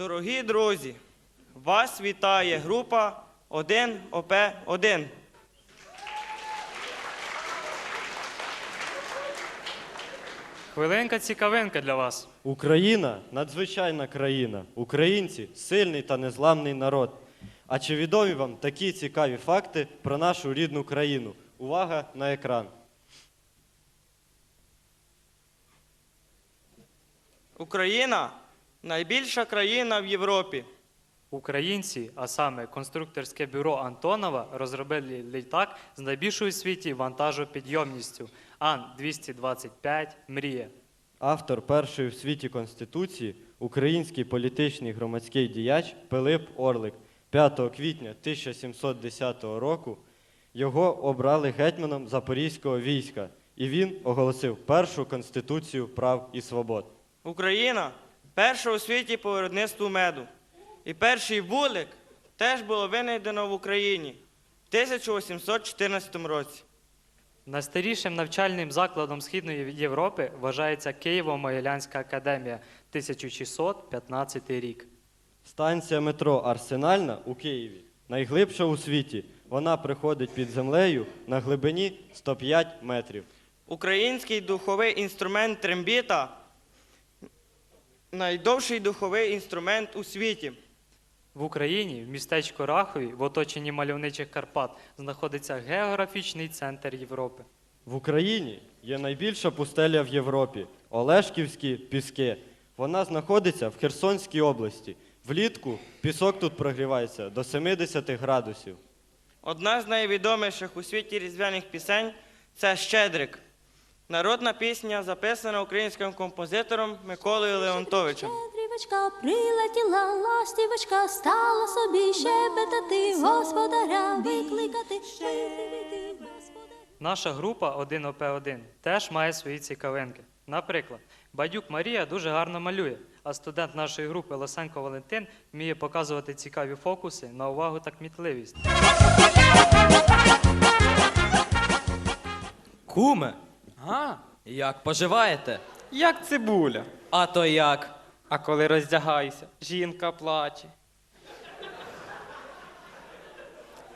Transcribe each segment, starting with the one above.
Дорогі друзі, вас вітає група 1 ОП1. Хвилинка цікавинка для вас. Україна надзвичайна країна. Українці сильний та незламний народ. А чи відомі вам такі цікаві факти про нашу рідну країну? Увага на екран. Україна найбільша країна в Європі. Українці, а саме конструкторське бюро Антонова, розробили літак з найбільшою в світі вантажопідйомністю Ан-225 Мрія. Автор першої в світі конституції, український політичний громадський діяч Пилип Орлик 5 квітня 1710 року його обрали гетьманом Запорізького війська, і він оголосив першу конституцію прав і свобод. Україна перша у світі по виробництву меду. І перший вулик теж було винайдено в Україні в 1814 році. Найстарішим навчальним закладом Східної Європи вважається Києво-Могилянська академія 1615 рік. Станція метро Арсенальна у Києві найглибша у світі. Вона приходить під землею на глибині 105 метрів. Український духовий інструмент трембіта найдовший духовий інструмент у світі. В Україні, в містечку Рахові, в оточенні мальовничих Карпат, знаходиться географічний центр Європи. В Україні є найбільша пустеля в Європі Олешківські піски. Вона знаходиться в Херсонській області. Влітку пісок тут прогрівається до 70 градусів. Одна з найвідоміших у світі різдвяних пісень це Щедрик. Народна пісня, записана українським композитором Миколою Леонтовичем. Щедрівочка прилетіла, ластівочка стала собі щебетати, господаря викликати, щедрівки, господаря. Наша група 1ОП1 теж має свої цікавинки. Наприклад, Бадюк Марія дуже гарно малює, а студент нашої групи Лосенко Валентин вміє показувати цікаві фокуси на увагу та кмітливість. Куме, А, як поживаєте? як цибуля. А то як? А коли роздягаюся, жінка плаче.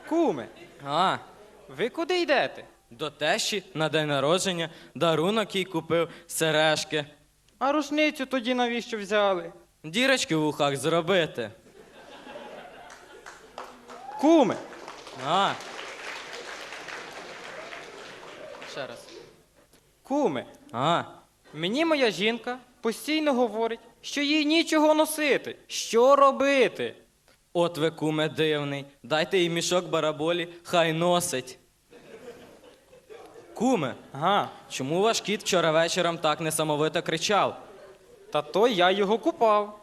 Куме, А, ви куди йдете? до тещі на день народження дарунок їй купив сережки. А рушницю тоді навіщо взяли? Дірочки в ухах зробити. Куме, А. Ще раз. Куме, А. мені моя жінка постійно говорить, що їй нічого носити. Що робити? От ви куме дивний. Дайте їй мішок бараболі, хай носить. Куме, Ага, чому ваш кіт вчора вечором так несамовито кричав? та то я його купав.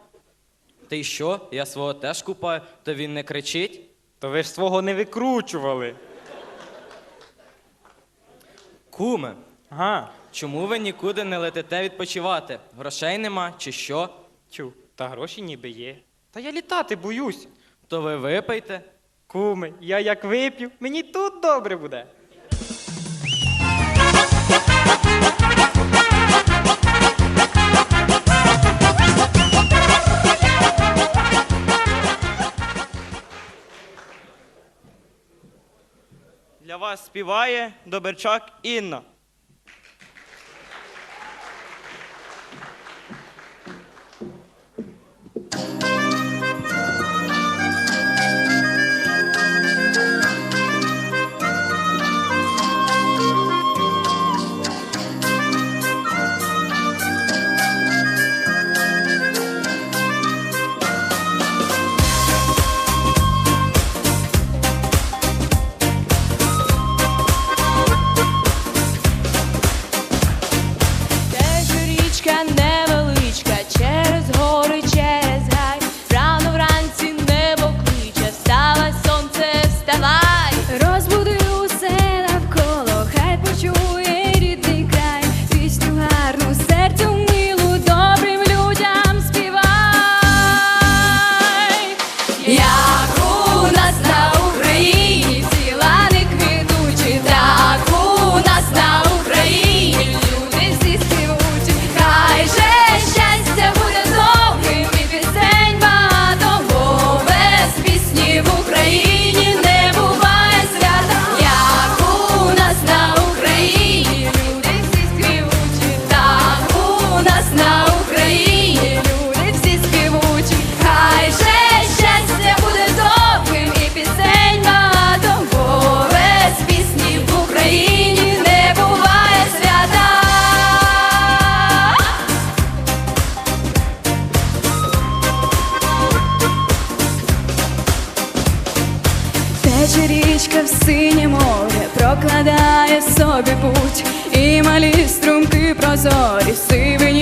Ти що? Я свого теж купаю, то він не кричить? То ви ж свого не викручували. Куме, Ага, чому ви нікуди не летите відпочивати? Грошей нема чи що? чу, та гроші ніби є. Та я літати боюсь. То ви випийте. Куме, я як вип'ю, мені тут добре буде. Для вас співає Доберчак Інна. Річка в синє море, прокладає собі путь, і малі струмки прозорі, сивині.